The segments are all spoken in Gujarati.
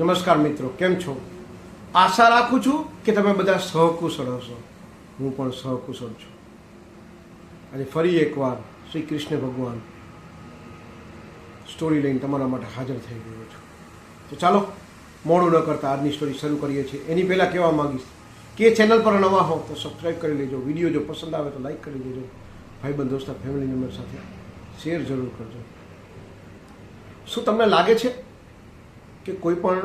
નમસ્કાર મિત્રો, કેમ છો? આશા રાખું છું કે તમે બધા સહકુશળ હશો. હું પણ સહકુશળ છું. અને ફરી એકવાર શ્રી કૃષ્ણ ભગવાન સ્ટોરી લઈને તમારા માટે હાજર થઈ ગયો છું. તો ચાલો, મોડું ન કરતા આજની સ્ટોરી શરૂ કરીએ છીએ. એની પહેલાં કહેવા માંગીશ કે ચેનલ પર નવા હો તો સબસ્ક્રાઈબ કરી લેજો. વીડિયો જો પસંદ આવે તો લાઈક કરી દેજો. ભાઈબંધ, દોસ્તા ફેમિલી મેમ્બર સાથે શેર જરૂર કરજો. શું તમને લાગે છે કે કોઈ પણ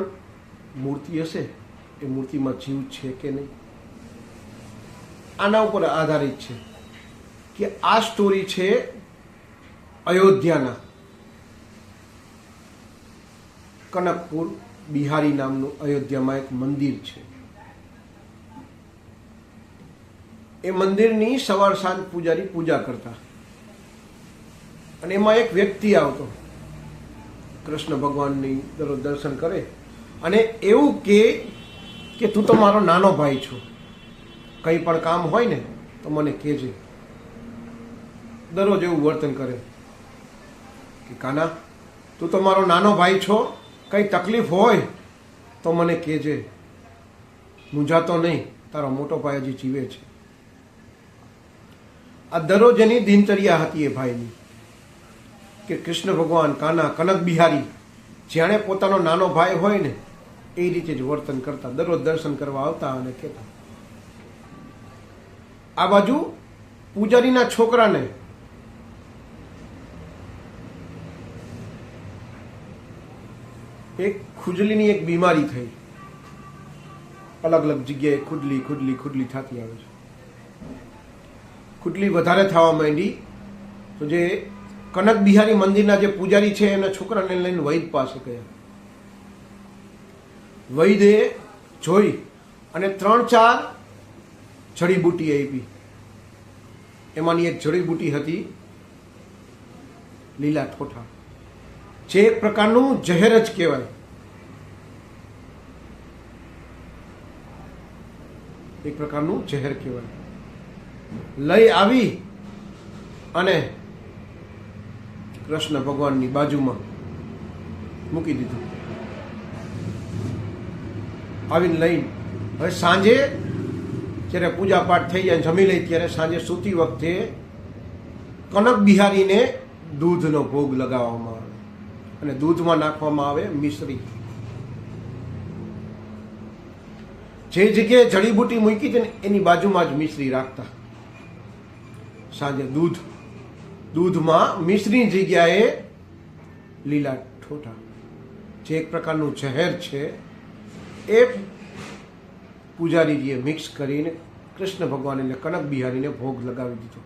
મૂર્તિ હશે, એ મૂર્તિમાં જીવ છે કે નહીં? આના ઉપર આધારિત છે કે આ સ્ટોરી છે અયોધ્યાના. કનકપુર બિહારી નામનું અયોધ્યામાં એક મંદિર છે. એ મંદિરની સવાર સાંજ પૂજારી પૂજા કરતા. અને એમાં એક વ્યક્તિ આવતો. કૃષ્ણ ભગવાનની દરરોજ દર્શન કરે. અને એવું કે કે તું તો મારો નાનો ભાઈ છો. કંઈ પણ કામ હોય ને, તો મને કહેજે. દરરોજ એવું વર્તન કરે. કે કાના, તું તો મારો નાનો ભાઈ છો, કંઈ તકલીફ હોય, તો મને કહેજે. મૂંઝાતો નહીં, તારો મોટો ભાઈ હજી જીવે છે. આ દરરોજ એની દિનચર્યા હતી એ ભાઈની. કે કૃષ્ણ ભગવાન કાના કનક બિહારી, જેણે પોતાનો નાનો ભાઈ હોય ને એ રીતે જ વર્તન કરતા, દરરોજ દર્શન કરવા આવતા અને કહેતા. આ બાજુ પૂજારીના છોકરાને એક ખુજલીની એક બીમારી થઈ. અલગ અલગ જગ્યાએ ખુડલી ખુડલી ખુડલી થતી આવે છે. ખુડલી વધારે થવા માંડી તો જે કનક બિહારી મંદિરના જે પૂજારી છે, એના છોકરાને લઈને વૈદ પાસે ગયા. વૈદે જોઈ અને ત્રણ ચાર જડીબુટી આપી. એમાંની એક જડીબુટી હતી લીલા ઠોઠા. જે એક પ્રકારનું જહેર જ કહેવાય. એક પ્રકારનું જહેર કહેવાય. લઈ આવી અને કૃષ્ણ ભગવાનની બાજુમાં મૂકી દીધું. આવીને લઈને, હવે સાંજે જ્યારે પૂજાપાઠ થઈ જાય જમી લઈ ત્યારે સાંજે સૂતી વખતે કનક બિહારીને દૂધનો ભોગ લગાવવામાં આવે અને દૂધમાં નાખવામાં આવે મિશ્રી. જે જગ્યાએ જડીબુટી મૂકી છે ને એની બાજુમાં જ મિશ્રી રાખતા. સાંજે દૂધ દૂધમાં મિશ્રી જગ્યાએ લીલા ઠોઠા. જે એક પ્રકારનું ઝહેર છે, એ પૂજારીજીએ મિક્સ કરીને કૃષ્ણ ભગવાન એટલે કનક બિહારીને ભોગ લગાવી દીધો.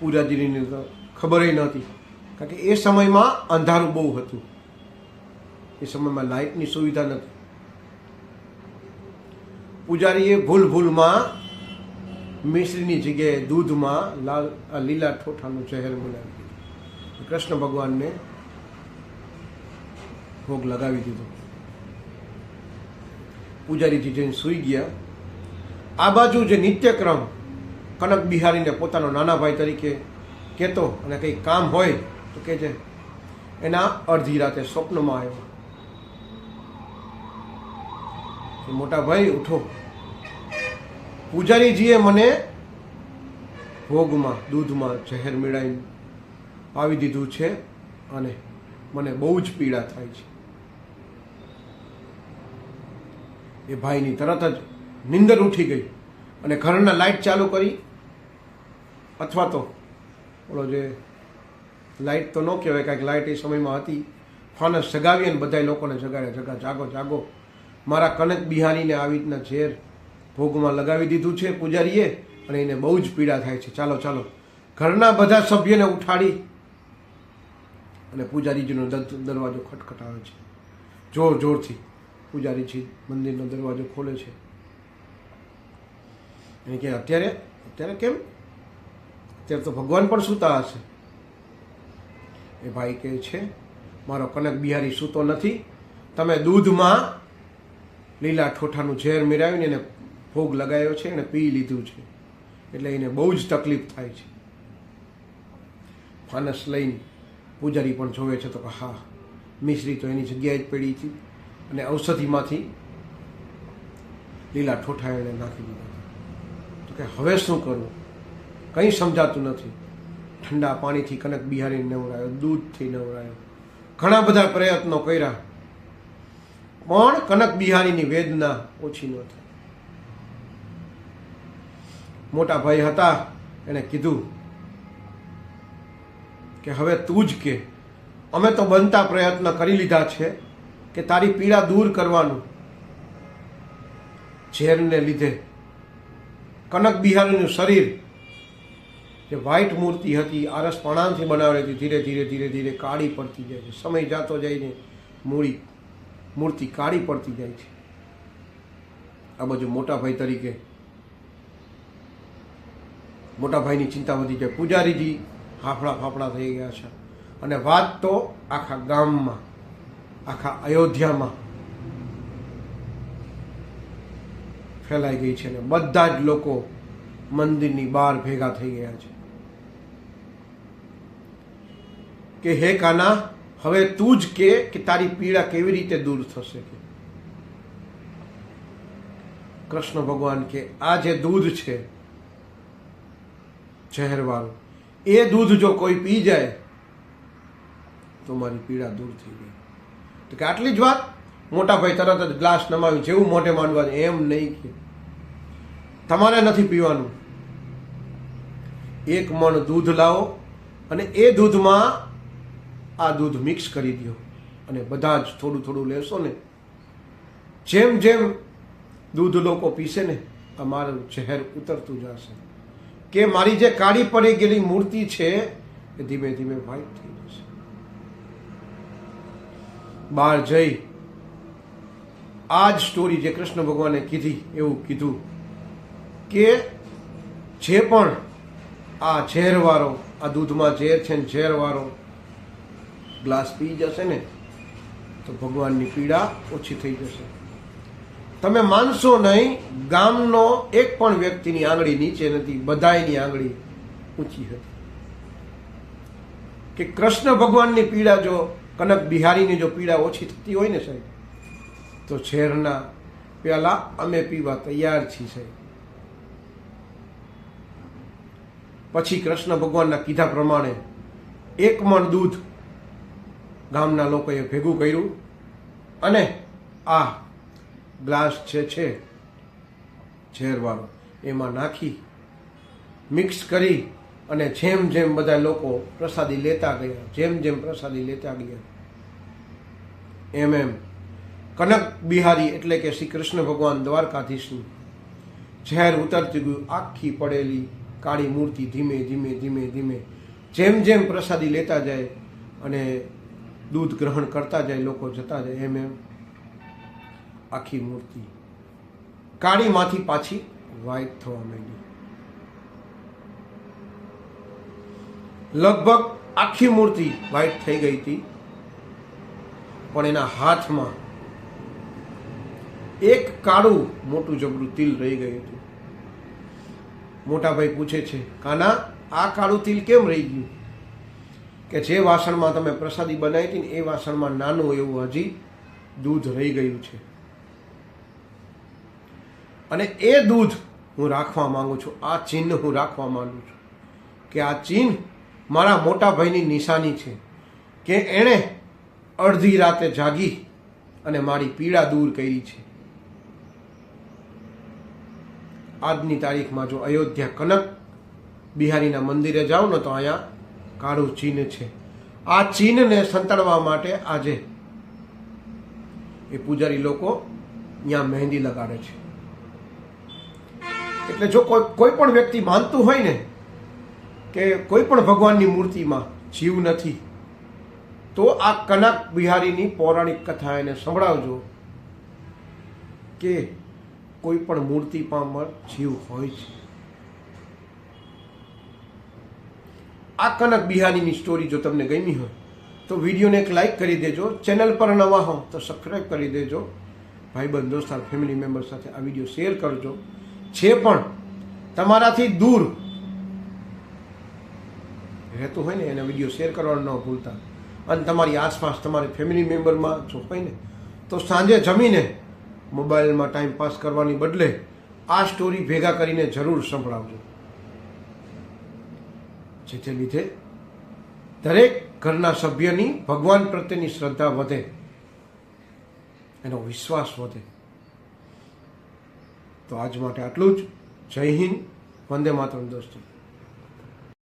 પૂજાજીની તો ખબર નહોતી, કારણ કે એ સમયમાં અંધારું બહુ હતું. એ સમયમાં લાઇટની સુવિધા નથી પૂજારીએ ભૂલ ભૂલમાં મિશ્રીની જગ્યાએ દૂધમાં લાલ આ લીલા ઠોઠાનું ચહેર બોલાવી દીધું કૃષ્ણ ભગવાનને ભોગ લગાવી દીધો પૂજારીજી જઈને સૂઈ ગયા આ બાજુ જે નિત્યક્રમ કનક બિહારીને પોતાનો નાના ભાઈ તરીકે કહેતો અને કંઈ કામ હોય તો કહેજે એના અડધી રાતે સ્વપ્નમાં આવ્યો કે મોટા ભાઈ ઉઠો પૂજારીજીએ મને ભોગમાં, દૂધમાં ઝેર મેળાવી આવી દીધું છે અને મને બહુ જ પીડા થાય છે. એ ભાઈની તરત જ નિંદર ઉઠી ગઈ અને ઘરના લાઇટ ચાલુ કરી. અથવા તો ઓલો જે લાઇટ તો ન કહેવાય, કાંઈક લાઇટ એ સમયમાં હતી. ફાનસ જગાવી અને બધા લોકોને જગાડ્યા જગા, જાગો જાગો. મારા કનક બિહારીને આવી રીતના ઝેર ભોગમાં લગાવી દીધું છે પૂજારીએ અને એને બહુ જ પીડા થાય છે. ચાલો ચાલો. ઘરના બધા સભ્યને ઉઠાડી અને પૂજારીજીનો દરવાજો ખટખટાવે છે. જોર, જોરથી પૂજારીજી મંદિરનો દરવાજો ખોલે છે. એને કે અત્યારે અત્યારે કેમ? અત્યારે તો ભગવાન પણ સૂતા હશે. એ ભાઈ કહે છે, મારો કનક બિહારી સૂતો નથી. તમે દૂધમાં લીલા ઠોઠાનું ઝેર મિરાવીને એને ભોગ લગાવ્યો છે અને પી લીધું છે. એટલે એને બહુ જ તકલીફ થાય છે. ફાનસ લઈને પૂજારી પણ જોવે છે તો કે હા મિશ્રી તો એની જગ્યાએ જ પડી હતી અને ઔષધિમાંથી લીલા ઠોઠા એણે નાખી દીધા તો કે હવે શું કરવું? કંઈ સમજાતું નથી. ઠંડા પાણીથી કનક બિહારીને નવરાયો દૂધથી નવરાયો ઘણા બધા પ્રયત્નો કર્યા. પણ કનક બિહારીની વેદના ઓછી ન થઈ મોટા ભાઈ હતા, એણે કીધું કે હવે તું જ કે, અમે તો બનતા પ્રયત્ન કરી લીધા છે કે તારી પીડા દૂર કરવાનું. ઝેરને લીધે કનક બિહારીનું શરીર જે વ્હાઇટ મૂર્તિ હતી આરસ બનાવેલી હતી, ધીરે ધીરે ધીરે ધીરે કાળી પડતી જાય છે. સમય જાતો જઈને મૂળી મૂર્તિ કાળી પડતી જાય છે. આ બાજુ મોટા ભાઈ તરીકે મોટા ભાઈની ચિંતા વધી જાય પૂજારીજી હાફડા ફાફડા થઈ ગયા છે. અને વાત તો આખા ગામમાં, આખા અયોધ્યામાં ફેલાઈ ગઈ છે ને બધા જ લોકો મંદિરની બહાર ભેગા થઈ ગયા છે. કે હે કાના, હવે તું જ કે કે તારી પીડા કેવી રીતે દૂર થશે કૃષ્ણ ભગવાન કે આ જે દૂધ છે ઝેરવાળું એ દૂધ જો કોઈ પી જાય, તો મારી પીડા દૂર થઈ ગઈ. તો કે આટલી જ વાત? મોટા ભાઈ તરત જ ગ્લાસ નમાવી જેવું મોઢે માંડવાનું એમ નહીં કે. તમારે નથી પીવાનું. એક મણ દૂધ લાવો અને એ દૂધમાં આ દૂધ મિક્સ કરી દો. અને બધા જ થોડું થોડું લેશો ને. જેમ જેમ દૂધ લોકો પીશે ને અમારું ચહેર ઉતરતું જશે. કે મારી જે કાળી પડી ગયેલી મૂર્તિ છે, એ ધીમે ધીમે વ્હાઈટ થઈ જશે. બહાર જઈ આ જ સ્ટોરી જે કૃષ્ણ ભગવાને કીધી, એવું કીધું કે જે પણ આ ઝેરવાળો આ દૂધમાં ઝેર છે ને ઝેરવાળો ગ્લાસ પી જશે ને, તો ભગવાનની પીડા ઓછી થઈ જશે. તમે માનશો નહીં, ગામનો એક પણ વ્યક્તિની આંગળી નીચે નથી, બધાયની આંગળી ઊંચી હતી. કે કૃષ્ણ ભગવાનની પીડા જો, કનક બિહારીની જો પીડા ઓછી થતી હોય ને સાહેબ, તો ઝેરના પેલા અમે પીવા તૈયાર છીએ સાહેબ. પછી કૃષ્ણ ભગવાનના કીધા પ્રમાણે એક મણ દૂધ ગામના લોકોએ ભેગું કર્યું અને આ ગ્લાસ જે છે. ઝેરવાળો. એમાં નાખી, મિક્સ કરી અને જેમ જેમ બધા લોકો પ્રસાદી લેતા ગયા, જેમ જેમ પ્રસાદી લેતા ગયા, એમ એમ. કનક બિહારી એટલે કે શ્રી કૃષ્ણ ભગવાન દ્વારકાધીશનું ઝેર ઉતરતી ગયું, આખી પડેલી કાળી મૂર્તિ ધીમે ધીમે ધીમે ધીમે. જેમ જેમ પ્રસાદી લેતા જાય અને દૂધ ગ્રહણ કરતા જાય, લોકો જતા જાય, એમ એમ. આખી મૂર્તિ. કાળીમાંથી પાછી વ્હાઈટ થવા માંડી. લગભગ આખી મૂર્તિ વ્હાઈટ થઈ ગઈ હતી. પણ એના હાથમાં એક કાળું મોટું જબરું તિલ રહી ગયું હતું. મોટાભાઈ પૂછે છે, કાના, આ કાળું તિલ કેમ રહી ગયું? કે જે વાસણમાં તમે પ્રસાદી બનાવી હતી ને એ વાસણમાં નાનું એવું હજી દૂધ રહી ગયું છે. અને એ દૂધ હું રાખવા માંગુ છું, આ ચિહ્ન હું રાખવા માંગુ છું કે આ ચિહ્ન મારા મોટા ભાઈની નિશાની છે કે એણે અડધી રાતે જાગી અને મારી પીડા દૂર કરી છે. આજની તારીખમાં જો અયોધ્યા કનક બિહારીના મંદિરે જાઓ ને તો અહીંયા કાળું ચિહ્ન છે. આ ચિહ્નને સંતાડવા માટે આજે એ પૂજારી લોકો ત્યાં મહેંદી લગાડે છે. એટલે જો કોઈ કોઈ પણ વ્યક્તિ માનતું હોય ને કે કોઈ પણ ભગવાનની મૂર્તિમાં જીવ નથી, તો આ કનક બિહારીની પૌરાણિક કથા એને સંભળાવજો કે કોઈ પણ મૂર્તિ પામર જીવ હોય છે. આ કનક બિહારીની સ્ટોરી જો તમને ગમી હોય, તો વિડીયોને એક લાઈક કરી દેજો, ચેનલ પર નવા હો તો સબસ્ક્રાઈબ કરી દેજો. ભાઈબંધ સાથે ફેમિલી મેમ્બર સાથે આ વીડિયો શેર કરજો. જે પણ તમારાથી દૂર રહેતું હોય ને, એને વીડિયો શેર કરવાનું ન ભૂલતા. અને તમારી આસપાસ તમારી ફેમિલી મેમ્બરમાં જો હોય ને, તો સાંજે જમીને મોબાઈલમાં ટાઈમ પાસ કરવાની બદલે આ સ્ટોરી ભેગા કરીને જરૂર સંભળાવજો. જેથી લીધે દરેક ઘરના સભ્યની ભગવાન પ્રત્યેની શ્રદ્ધા વધે, એનો વિશ્વાસ વધે. તો આજ માટે આટલું જ. જય હિન્દ. વંદે માતરમ દોસ્તો.